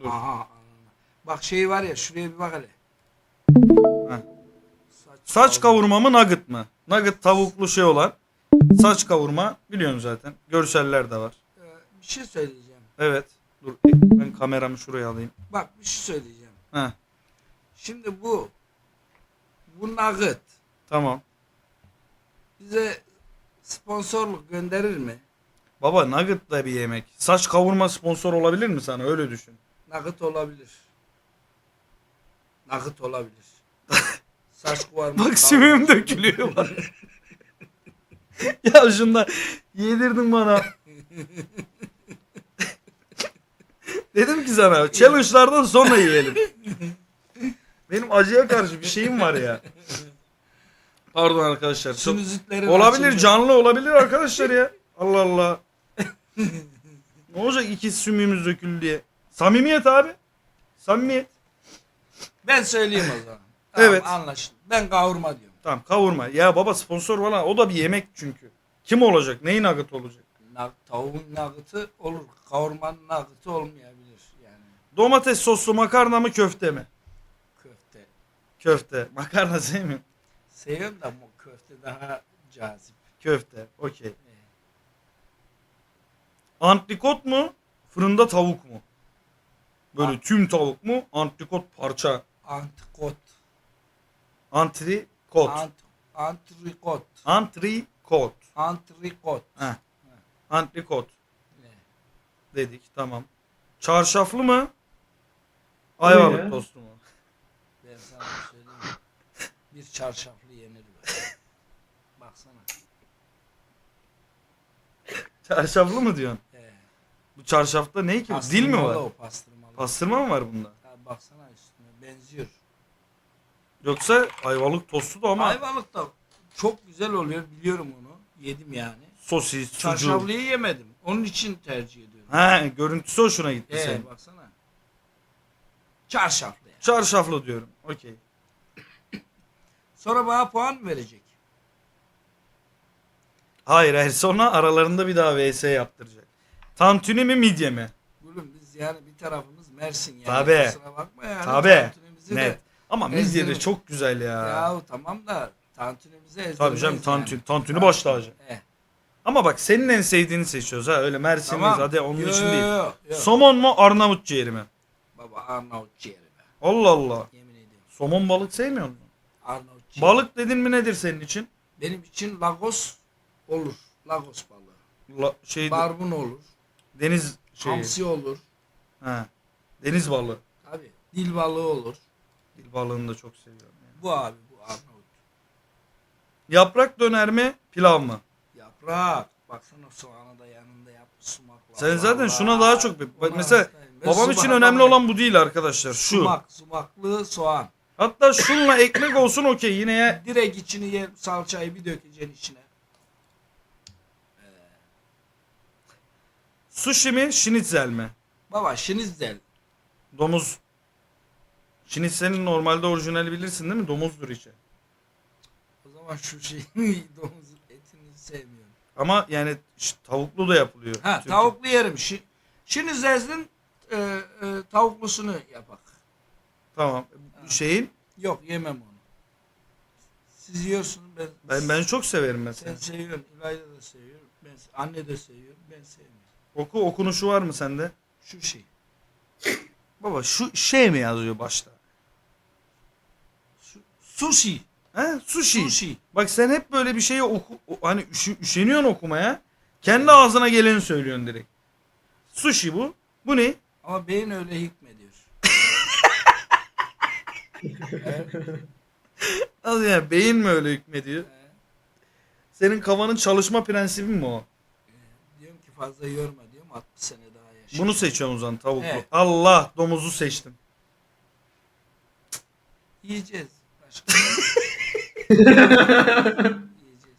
Dur. Aha. Bak şey var ya şuraya bir bak hele. Heh. Saç kavurma mı nugget mı? Nugget tavuklu şey olan. Saç kavurma biliyorsun zaten. Görseller de var. Ee, bir şey söyleyeceğim. Evet. Dur ben kameramı şuraya alayım. Bak bir şey söyleyeceğim. Heh, Şimdi bu bu nugget tamam. bize sponsorluk gönderir mi? Baba nugget da bir yemek. Saç kavurma sponsor olabilir mi sana? Öyle düşün. Nugget olabilir. Nugget olabilir. Saç kavurma. Bak sümüğüm dökülüyor bak. ya şunda yedirdin bana. Dedim ki sana challenge'lardan sonra yiyelim. Benim acıya karşı bir şeyim var ya. Pardon arkadaşlar. Çok- Olabilir açınca- canlı olabilir arkadaşlar ya. Allah Allah. ne olacak iki sümüğümüz döküldü diye. Samimiyet abi. Samimiyet. Ben söyleyeyim o zaman. Tamam, Evet. Anlaşıldı. Ben kavurma diyorum. Tamam kavurma. Ya baba sponsor falan o da bir yemek çünkü. Kim olacak? Neyin nugget olacak? Tavuğun nugget'ı olur. Kavurmanın nugget'ı olmayabilir yani. Domates soslu makarna mı köfte mi? Köfte. Köfte. Makarna sevmiyorum. Seviyorum da bu köfte daha cazip. Köfte. Okey. Antrikot mu? Fırında tavuk mu? Böyle An- tüm tavuk mu? Antrikot parça. Antrikot. Antrikot. Ant, antrikot. Antrikot. Antrikot. Heh. Antrikot Ne? dedik. Tamam. Çarşaflı mı? Ayvalık tostu mu? Ben sana bir söyleyeyim mi? Bir çarşaflı yenir böyle. Baksana. Çarşaflı mı diyorsun? Ee, Bu çarşafta ne ki? Dil mi pastırmalı var? O pastırmalı. Pastırma mı var bunda? Ha, baksana üstüne benziyor. Yoksa ayvalık tostu da ama Ayvalık da çok güzel oluyor biliyorum onu. Yedim yani. sosis, sucuk. Çarşaflıyı yemedim. Onun için tercih ediyorum. He, görüntüsü hoşuna gitti Ee, senin. baksana. Çarşaflı yani. Çarşaflı diyorum. Okey. Sonra bana puan mı verecek? Hayır hayır sonra aralarında bir daha VS yaptıracak. Tantuni mi midye mi? Gülüm biz yani bir tarafımız Mersin yani. Tabii. Kusura bakma yani. Tabii. Tantunimizi de- Net. Ama midye de çok güzel ya. Ya tamam da tantunimizi ezdirmeyiz Tabii canım yani. tantuni, tantuni baş tacı. Eh, Ama bak senin en sevdiğini seçiyoruz ha. Öyle Mersinliyiz tamam. hadi onun Yo, için yo, değil. yo, yo. Somon mu Arnavut ciğeri mi? Baba Arnavut ciğeri be. Allah Allah. Yemin ediyorum. Somon balık sevmiyor musun? Arnavut ciğeri. Balık dedin mi nedir senin için? Benim için Lagos olur. Lagos balığı. La, şey Barbun olur. deniz şeyi. Hamsi olur. Ha. Deniz balığı. Tabii. Dil balığı olur. Dil balığını da çok seviyorum. Yani. Bu abi bu Arnavut. Yaprak döner mi pilav mı? Yaprak. Baksana soğanı da yanında yapmış sumakla. Sen zaten Allah. şuna daha çok... Bak Ona mesela hastayım. Ben babam için sumak önemli olan bu değil arkadaşlar. Şu. Sumak, sumaklı soğan. Hatta şunla ekmek olsun okey yine ye. Direkt içini ye, salçayı bir dökeceksin içine. Sushi mi şinitzel mi? Baba şinitzel. Domuz. Şinitzelin normalde orijinali bilirsin değil mi? Domuzdur içi. O zaman şu şey domuz etini sevmiyorum. Ama yani ş- tavuklu da yapılıyor. Ha Türkiye. tavuklu yerim. Şi, şinitzel'in e, e, tavuklusunu yapak. Tamam. Şeyin Yok yemem onu. Siz yiyorsunuz ben. ben ben çok severim mesela. Sen seviyorsun. İlayda da seviyor. Ben, anne de seviyor. Ben sevmiyorum. Oku okunuşu var mı sende? Şu şey. Baba şu şey mi yazıyor başta? Su, sushi. He? Sushi. Sushi. Bak sen hep böyle bir şeyi oku hani üşü, üşeniyorsun okumaya. Kendi ağzına geleni söylüyorsun direkt. Sushi bu. Bu ne? Ama beyin öyle hükmediyor. evet. Nasıl yani beyin mi öyle hükmediyor? Senin kafanın çalışma prensibi mi o? Diyorum ki fazla yorma diyorum 60 sene yaşa. Bunu seçiyorum o zaman tavuklu. Evet. Allah domuzu seçtim. Yiyeceğiz. Başka. Yiyeceğiz.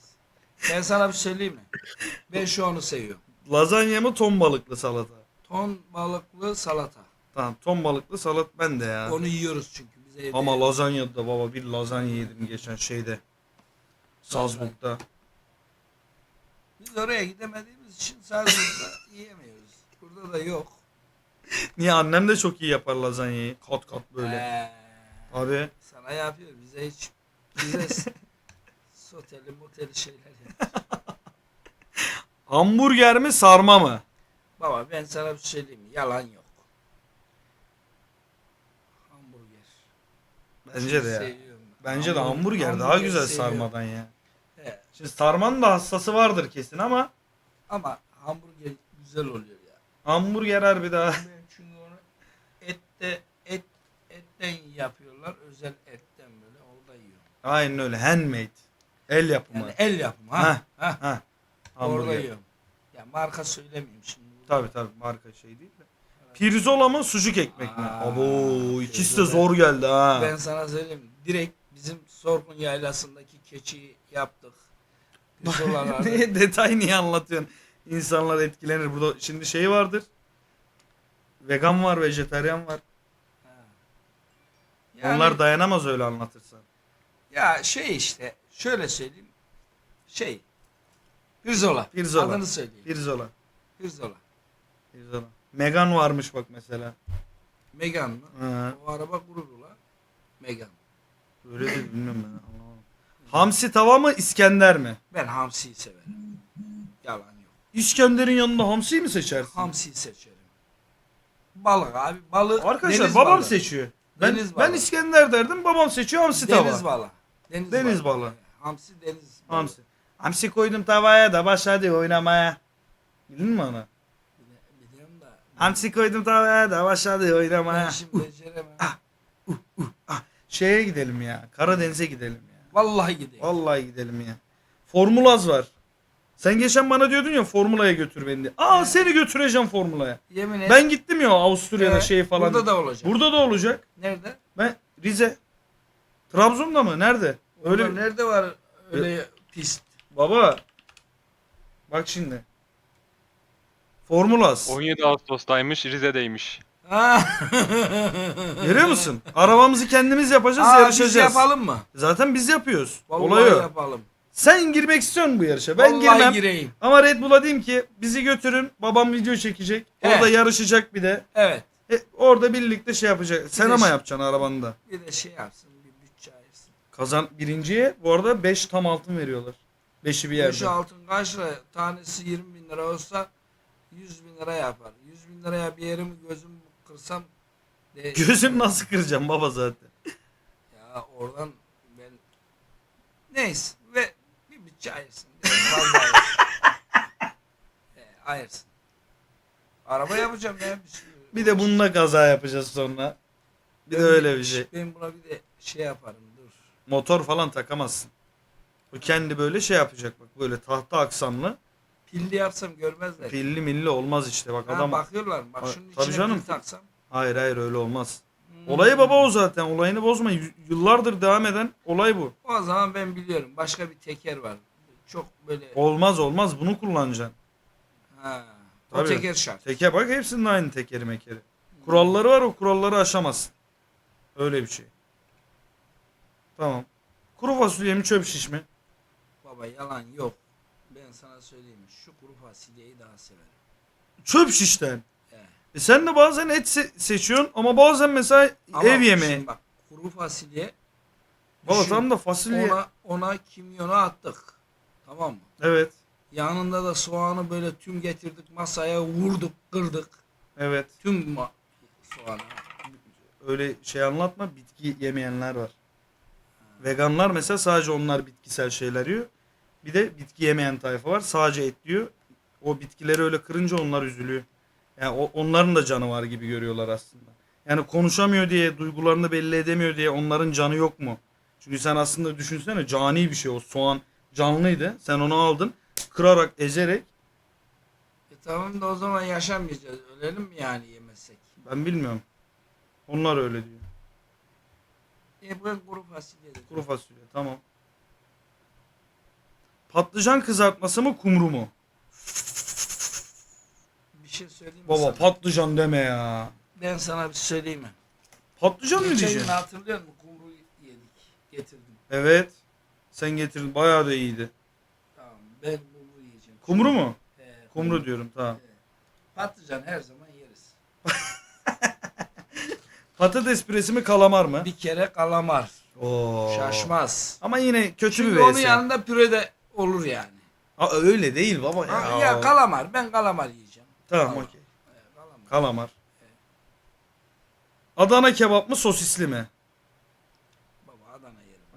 Ben sana bir söyleyeyim mi? Ben şu onu seviyorum. Lazanya mı ton balıklı salata? Ton balıklı salata. Tamam ton balıklı salat ben de ya. Onu yiyoruz çünkü biz evde. Ama lazanya da baba bir lazanya yedim geçen şeyde. Salzburg'da. Biz oraya gidemediğimiz için sadece yiyemiyoruz. Burada da yok. Niye annem de çok iyi yapar lazanyayı. Kat kat böyle. Ee, Abi sana yapıyor bize hiç bize soteli moteli şeyler yap. hamburger mi sarma mı? Baba ben sana bir şey mi? Yalan yok. Hamburger. Bence de ya. Seviyorum ben. Bence de Hamburger- hamburger daha hamburger güzel seviyorum. sarmadan ya. He, Şimdi sarmanın da hassası vardır kesin ama ama hamburger güzel oluyor. Hamburger harbi daha. Çünkü onu ette et etten yapıyorlar. Özel etten böyle orada yiyorum. Aynen öyle handmade. El yapımı. Yani el yapımı ha. Heh, ha. Ha. Orada yiyorum. Ya marka söylemeyeyim şimdi. Tabi tabi marka şey değil de. Pirzola mı sucuk ekmek mi? Aa, Abo ikisi de pirzola. zor geldi ha. Ben sana söyleyeyim. mi? Direkt bizim Sorgun Yaylası'ndaki keçiyi yaptık. Pirzolalarda. ne detay niye anlatıyorsun? İnsanlar etkilenir. Burada şimdi şey vardır. Vegan var, vejetaryen var. Yani, Onlar dayanamaz öyle anlatırsan. Ya şey işte şöyle söyleyeyim. Şey. Pirzola. Pirzola. Adını söyleyeyim. Pirzola. Pirzola. Pirzola. Megan varmış bak mesela. Megan mı? Ha, O araba gururu la. Megan. öyle de bilmiyorum ben. Hamsi tava mı İskender mi? Ben hamsiyi severim. Yalan. İskender'in yanında hamsiyi mi seçersin? Hamsiyi seçerim. Balık abi. Balık. Arkadaşlar deniz babam balığı. seçiyor. Ben, Deniz ben balığı. İskender derdim babam seçiyor hamsi tava. Deniz balığı. Deniz, Deniz balığı. Hamsi deniz balığı. Hamsi. Hamsi koydum tavaya da başladı oynamaya. Bildin mi onu? Bili- Biliyorum da. Hamsi koydum tavaya da başladı Ben oynamaya. şimdi beceremem. Şeye gidelim ya. Karadeniz'e gidelim ya. Vallahi gideyim. Vallahi gidelim ya. Formulaz var. Sen geçen bana diyordun ya formulaya götür beni diye. Aa Evet. seni götüreceğim formulaya. Yemin et. Ben gittim ya Avusturya'da Ee, şey falan. Burada da olacak. Burada da olacak. Nerede? Ben Rize. Trabzon'da mı? Nerede? Öyle Öyle nerede var öyle pist? Baba. Bak şimdi. Formulaz. 17 Ağustos'taymış, Rize'deymiş. Ha. Görüyor musun? Arabamızı kendimiz yapacağız, Aa, yarışacağız. biz yapalım mı? Zaten biz yapıyoruz. Vallahi Olay o. yapalım. Sen girmek istiyorsun bu yarışa. Ben Vallahi girmem. gireyim. Ama Red Bull'a diyeyim ki bizi götürün. Babam video çekecek. Orada Evet. yarışacak bir de. Evet. E, orada birlikte şey yapacak. Sen de ama şey- yapacaksın arabanı da. Bir de şey yapsın. Bir bütçe ayırsın. Kazan birinciye bu arada 5 tam altın veriyorlar. 5'i bir yerde. Şu altın kaç lira? Tanesi 20 bin lira olsa 100 bin lira yapar. 100 bin liraya bir yerimi gözümü kırsam de, Gözüm nasıl kıracağım baba zaten. Ya oradan ben neyse ve bir bütçe ayırsın. Fazla ayırsın. e, ayırsın. Araba yapacağım ya. Bir, sürü- Bir de bununla kaza yapacağız sonra. Bir de öyle bir şey. Ben buna bir de şey yaparım dur. Motor falan takamazsın. O kendi böyle şey yapacak bak böyle tahta aksamlı. Pilli yapsam görmezler. Pilli milli olmaz işte bak Ha, adam. bakıyorlar mı? Bak Ha, şunun tabii içine canım. pil taksam. Hayır hayır öyle olmaz. Hmm. Olayı baba o zaten. Olayını bozma. Y- Yıllardır devam eden olay bu. O zaman ben biliyorum. Başka bir teker var. Çok böyle Olmaz olmaz bunu kullanacaksın. ha, o Tabii. teker şart. Teker bak hepsinin aynı tekeri mekeri. Kuralları var o kuralları aşamazsın. Öyle bir şey. Tamam. Kuru fasulye mi çöp şiş mi? Baba yalan yok. Ben sana söyleyeyim. Şu kuru fasulyeyi daha severim. Çöp şişten. Evet. E sen de bazen et se- seçiyorsun ama bazen mesela Ama ev yemeği. şimdi Bak kuru fasulye. Baba düşün, tam da fasulye. Ona, ona kimyonu attık. Tamam mı? Evet. Yanında da soğanı böyle tüm getirdik masaya vurduk kırdık. Evet. Tüm ma- soğanı. Öyle şey anlatma bitki yemeyenler var. Veganlar mesela sadece onlar bitkisel şeyler yiyor. Bir de bitki yemeyen tayfa var. Sadece et yiyor. O bitkileri öyle kırınca onlar üzülüyor. Yani o- onların da canı var gibi görüyorlar aslında. Yani konuşamıyor diye, duygularını belli edemiyor diye onların canı yok mu? Çünkü sen aslında düşünsene cani bir şey o soğan canlıydı. Sen onu aldın, kırarak, ezerek E tamam da o zaman yaşamayacağız. Ölelim mi yani yemezsek? ben bilmiyorum. Onlar öyle diyor. E ben kuru fasulye dedim. Kuru fasulye tamam. Patlıcan kızartması mı kumru mu? Bir şey söyleyeyim mi Baba sana? patlıcan deme ya. Ben sana bir şey söyleyeyim mi? Patlıcan mı Geçen gün diyeceksin? hatırlıyor musun? Kumru yedik. Getirdim. Evet. Sen getirdin. Bayağı da iyiydi. Tamam ben kumru yiyeceğim. Kumru mu? He, Kumru diyorum tamam. He. Patlıcan her zaman yeriz. Patates püresi mi kalamar mı? Bir kere kalamar. Oo. Şaşmaz. Ama yine kötü Çünkü bir onun vs. yanında püre de olur yani. Aa, öyle değil baba ya. Ha, ya kalamar. Ben kalamar yiyeceğim. Tamam okey. Evet, kalamar. Kalamar. Adana kebap mı sosisli mi?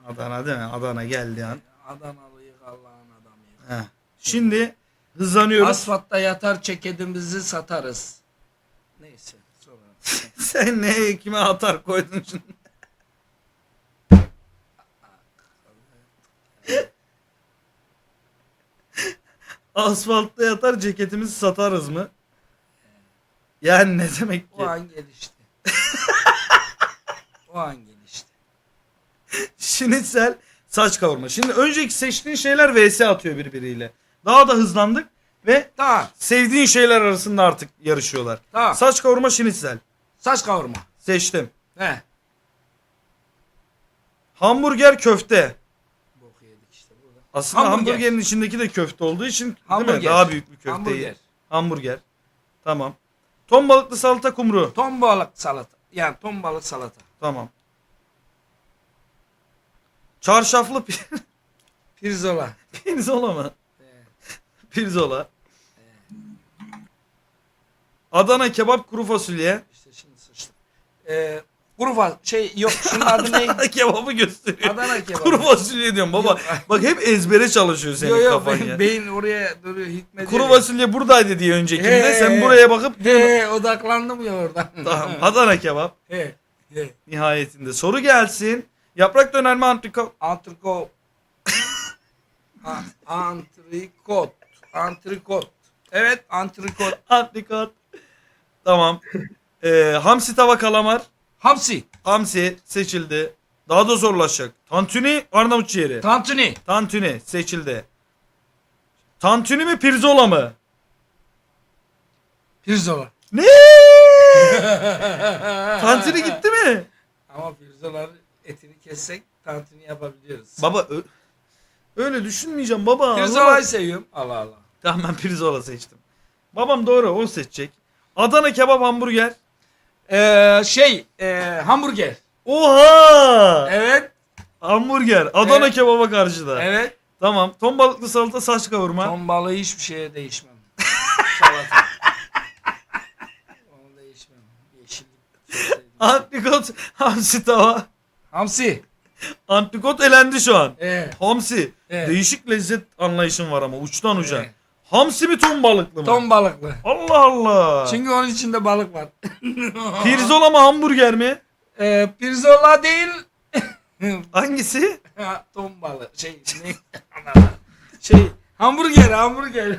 Adana değil mi? Adana geldi an. Adanalıyık Allah'ın adamıyık. Heh. Şimdi hızlanıyoruz. Asfaltta yatar çekedimizi satarız. Neyse sonra. Sen ne kime atar koydun şimdi? Asfaltta yatar ceketimizi satarız mı? Yani ne demek ki? O an gelişti. o an gelişti. Şinitsel saç kavurma. Şimdi önceki seçtiğin şeyler vs atıyor birbiriyle. Daha da hızlandık ve Tamam. sevdiğin şeyler arasında artık yarışıyorlar. Tamam. Saç kavurma şinitsel. Saç kavurma. Seçtim. He. Hamburger köfte. Boku yedik işte burada. Aslında Hamburger. hamburgerin içindeki de köfte olduğu için değil mi? Hamburger. Daha büyük bir köfteyi. Hamburger. Hamburger. Tamam. Ton balıklı salata kumru. Ton balık salata. Yani ton balık salata. Tamam. Çarşaflı pi- Pirzola. pirzola mı? Pirzola. Adana kebap kuru fasulye. İşte şimdi sıçtık. Ee, kuru fa- şey yok şunun adı ne? Adana kebabı gösteriyor. Adana kebabı. Kuru fasulye diyorum baba. Yok. Bak hep ezbere çalışıyor senin Yok yok kafan beyin, ya. beyin oraya duruyor hikmediyor. Kuru fasulye buradaydı diye öncekinde. He. Sen buraya bakıp He odaklandım ya oradan. tamam Adana kebap. He. He. Nihayetinde soru gelsin. Yaprak döner mi antrikot? Antrikot. Antrikot. Antrikot. Evet antrikot. Antrikot. Tamam. Ee, hamsi tava kalamar. Hamsi. Hamsi seçildi. Daha da zorlaşacak. Tantuni Arnavut ciğeri. Tantuni. Tantuni seçildi. Tantuni mi pirzola mı? Pirzola. Ne? Tantuni gitti mi? Ama pirzolanın etini kessek tantuni yapabiliyoruz. Baba ö- öyle düşünmeyeceğim baba. Pirzolayı seviyorum. Allah Allah. Tamam ben pirzola seçtim. Babam doğru o seçecek. Adana kebap hamburger. Ee, şey e, hamburger. Oha! Evet. Hamburger. Adana Evet. kebaba karşıda. Evet. Tamam. Ton balıklı salata saç kavurma. Ton balığı hiçbir şeye değişmem. Salata. Onu değişmem. Yeşillik. çok. Antrikot hamsi tava. Hamsi. Antrikot elendi şu an. Evet. Hamsi. Evet. Değişik lezzet anlayışın var ama uçtan uca. Evet. Hamsi mi ton balıklı mı? Ton balıklı. Allah Allah. Çünkü onun içinde balık var. Pirzola mı hamburger mi? Ee, pirzola değil. Hangisi? Ha, Ton balığı. Şey ne? şey hamburger hamburger.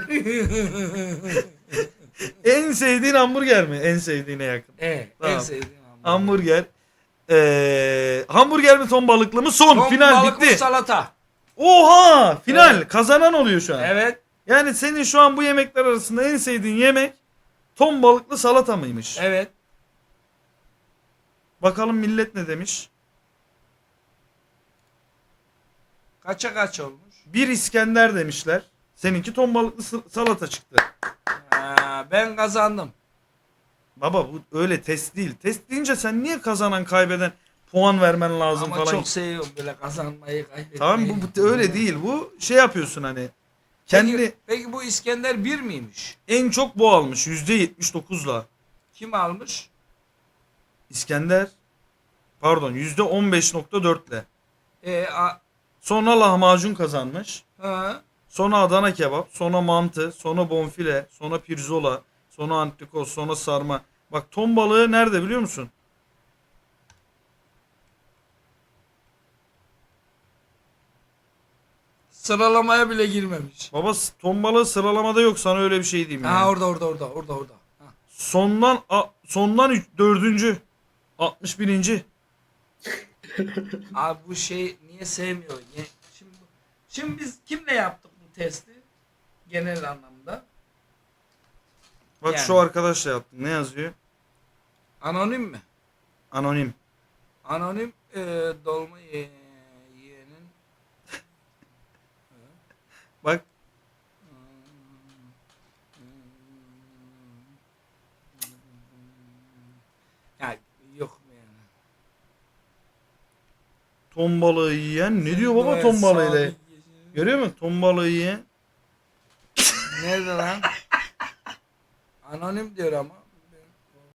En sevdiğin hamburger mi? En sevdiğine yakın. evet. Tamam. En sevdiğim hamburger. Hamburger. Ee, hamburger mi ton balıklı mı? Son. Ton final balıklı bitti. salata. Oha! Final. Evet. Kazanan oluyor şu an. Evet. Yani senin şu an bu yemekler arasında en sevdiğin yemek ton balıklı salata mıymış? Evet. Bakalım millet ne demiş? Kaça kaç olmuş? Bir İskender demişler. Seninki ton balıklı salata çıktı. Ha, ben kazandım. Baba bu öyle test değil. Test deyince sen niye kazanan kaybeden puan vermen lazım Ama falan. çok seviyorum böyle kazanmayı kaybetmeyi. Tamam bu, bu öyle değil. Bu şey yapıyorsun hani. Kendi Peki, peki bu İskender bir miymiş? en çok bu almış %79'la. Kim almış? İskender pardon %15.4'le. Ee, a, Sonra lahmacun kazanmış. ha, Sonra Adana kebap, sonra mantı, sonra bonfile, sonra pirzola, sonra antrikot, sonra sarma. Bak ton balığı nerede biliyor musun? sıralamaya bile girmemiş. Baba ton balığı sıralamada yok sana öyle bir şey diyeyim Ha yani. orada orada orada orada orada. Ha. Sondan a, sondan üç, dördüncü. 61. Abi bu şey niye sevmiyor? Ye- Şimdi, şimdi biz kimle yaptık bu testi? Genel anlamda. Bak Yani. şu arkadaşla yaptım. Ne yazıyor? Anonim mi? Anonim. Anonim e, dolma ye- yiyenin Bak ya yok mu yani? Ton balığı yiyen. Ne diyor baba ton balığıyla? Görüyor musun? Ton balığı yiyen. Nerede lan? Anonim diyor ama.